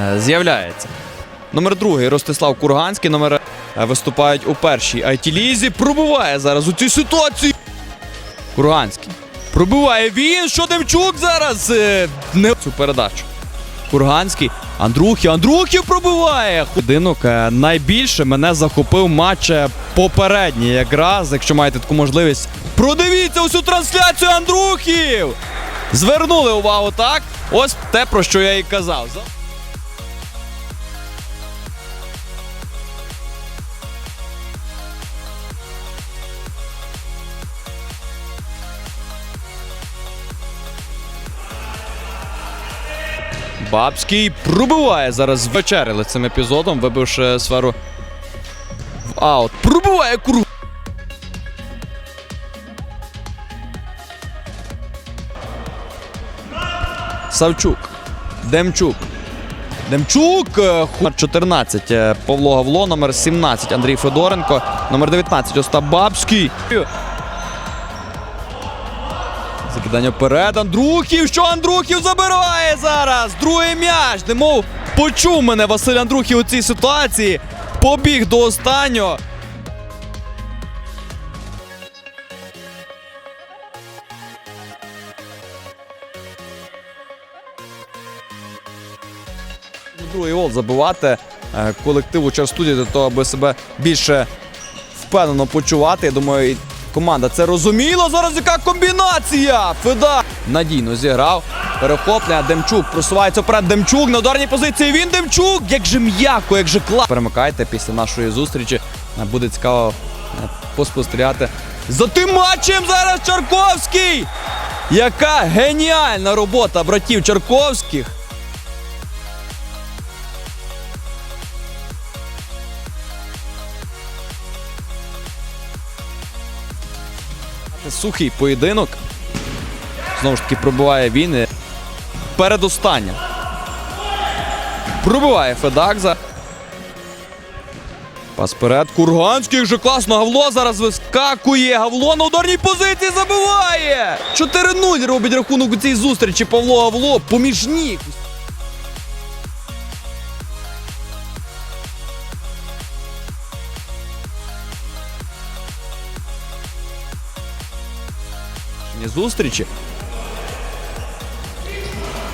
е, з'являється. Номер другий Ростислав Курганський. Номер е, виступають у першій IT-лізі. Пробиває зараз у цій ситуації. Курганський. Пробиває він. Що Демчук зараз? Е, Не цю передачу. Курганський. Андрухі, Андрухів пробиває. Ходинок найбільше мене захопив матч попередній. Якраз, якщо маєте таку можливість, продивіться усю трансляцію Андрухів. Звернули увагу, так? Ось те, про що я і казав. Бабський пробиває зараз вечеряли цим епізодом, вибивши сферу в аут. Пробиває куру. Савчук. Демчук. Демчук. е, ху- 14 е, Павло Гавло, номер 17 Андрій Федоренко, номер 19 Остап Бабський. Закидання вперед. Андрухів. Що Андрухів забирає зараз? Другий м'яч. Немов почув мене Василь Андрухів у цій ситуації. Побіг до останнього. Другий гол забивати е, колективу Черстуді для того, аби себе більше впевнено почувати. Я думаю, команда це розуміла. Зараз яка комбінація! Феда надійно зіграв. Перехоплення. Демчук просувається вперед. Демчук на ударній позиції. Він Демчук! Як же м'яко, як же клас. Перемикайте після нашої зустрічі. Е, Буде цікаво е, поспостерігати. За тим матчем зараз Чарковський! Яка геніальна робота братів Чарковських! Сухий поєдинок. Знову ж таки, пробиває він. і Передостаннім. Пробиває Федакза. Пас вперед. Курганський вже класно. Гавло зараз вискакує. Гавло на ударній позиції забиває. 4-0 робить рахунок у цій зустрічі. Павло Гавло поміж ніг. Ні, зустрічі.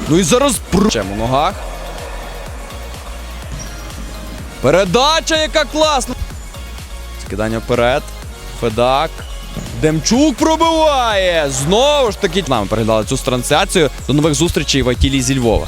Ну і зараз пручемо у ногах. Передача, яка класна. Скидання вперед. Федак. Демчук пробиває. Знову ж таки. Нами переглядали цю трансляцію. До нових зустрічей в АТ зі Львова.